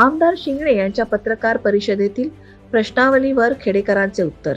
आमदार शिंगणे यांच्या पत्रकार परिषदेतील प्रश्नावलीवर खेडेकरांचे उत्तर.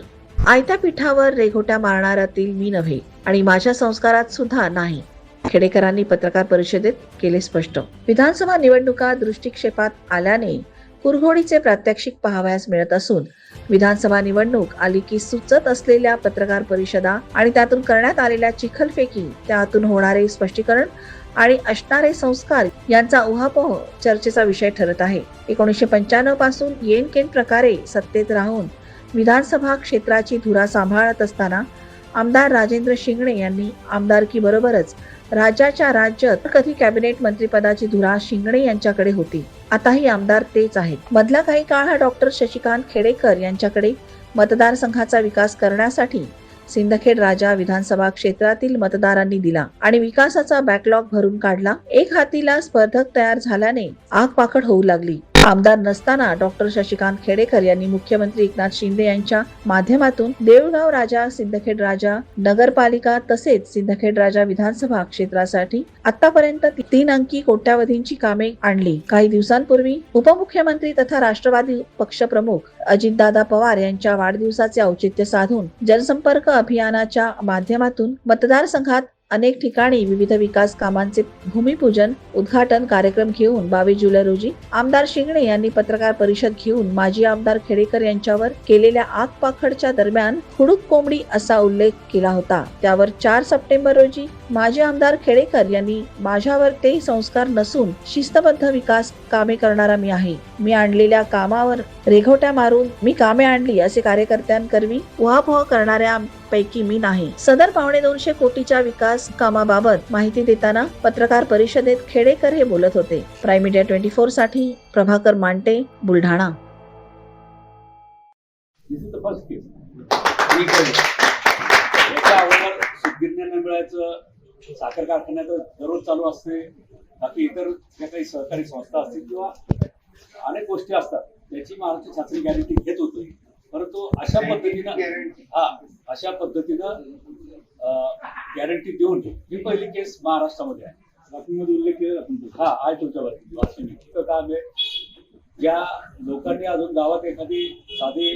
आयत्या पीठावर रेघोट्या मारणाऱ्यातील मी नव्हे आणि माझ्या संस्कारात सुद्धा नाही खेडेकरांनी पत्रकार परिषदेत केले स्पष्ट. विधानसभा निवडणुका दृष्टिक्षेपात आल्याने कुरघोडीचे प्रात्यक्षिक पाहावयास मिळत असून विधानसभा निवडणूक आली की सुचत असलेल्या पत्रकार परिषदा आणि त्यातून करण्यात आलेल्या चिखलफेकी त्यातून होणारे स्पष्टीकरण आणि असणारे संस्कार यांचा उहापोह चर्चेचा विषय ठरत आहे. एकोणीसशे पंच्याण्णवपासून येनकेन प्रकारे सत्तेत राहून विधानसभा क्षेत्राची धुरा सांभाळत असताना आमदार राजेंद्र शिंगणे यांनी आमदारकी बरोबरच राज्याच्या राज्यात कधी कॅबिनेट मंत्रिपदाची धुरा शिंगणे यांच्याकडे होती. आताही आमदार तेच आहेत. मधला काही काळ हा डॉक्टर शशिकांत खेडेकर यांच्याकडे मतदारसंघाचा विकास करण्यासाठी सिंदखेड राजा विधानसभा क्षेत्रातील मतदारांनी दिला आणि विकासाचा बॅकलॉग भरून काढला. एक हातीला स्पर्धक तयार झाल्याने आग पाकड होऊ लागली. आमदार नसताना डॉक्टर शशिकांत खेडेकर यांनी मुख्यमंत्री एकनाथ शिंदे यांच्या माध्यमातून देऊळगाव राजा सिंदखेड राजा नगरपालिका तसेच सिंदखेड राजा विधानसभा क्षेत्रासाठी आतापर्यंत तीन अंकी कोट्यावधींची कामे आणली. काही दिवसांपूर्वी उपमुख्यमंत्री तथा राष्ट्रवादी पक्षप्रमुख अजितदादा पवार यांच्या वाढदिवसाचे औचित्य साधून जनसंपर्क अभियानाच्या माध्यमातून मतदारसंघात अनेक ठिकाणी विविध विकास कामांचे भूमिपूजन उद्घाटन कार्यक्रम घेऊन बावीस जुलै रोजी आमदार शिंगणे यांनी पत्रकार परिषद घेऊन माजी आमदार खेडेकर यांच्यावर केलेल्या आगपाखडच्या दरम्यान खुडूक कोंबडी असा उल्लेख केला होता. त्यावर चार सप्टेंबर रोजी माजी आमदार खेडेकर यांनी माझ्यावर ते संस्कार नसून शिस्तबद्ध विकास कामे करणारा मी आहे. मी आणलेल्या कामावर रेघोट्या मारून मी कामे आणली असे कार्यकर्त्यांकरवी उहापोह करणाऱ्या पैकी मी नाही. सदर पावणे दोनशे कोटीच्या विकास कामाबाबत माहिती देताना पत्रकार परिषदेत खेडेकर हे बोलत होते. प्राईम मीडिया ट्वेंटी फोरसाठी प्रभाकर मांटे बुलढाणा. साखर कारखान्याचं दररोज चालू असते. बाकी इतर ज्या काही सहकारी संस्था असतील किंवा अनेक गोष्टी असतात त्याची महाराष्ट्र शासन गॅरंटी घेत होतो. परंतु अशा पद्धतीनं हा अशा पद्धतीनं गॅरंटी देऊन ही पहिली केस महाराष्ट्रामध्ये आहे. बातमीमध्ये उल्लेख केला हा आहे तुमच्यावरती वाचून काम आहे ज्या लोकांनी अजून गावात एखादी साधी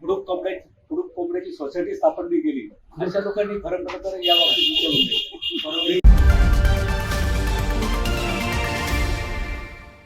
कुडूक कोंबड्या कुडूक कोंबड्याची सोसायटी स्थापन केली अशा लोकांनी खरं खरं तर या बाबतीत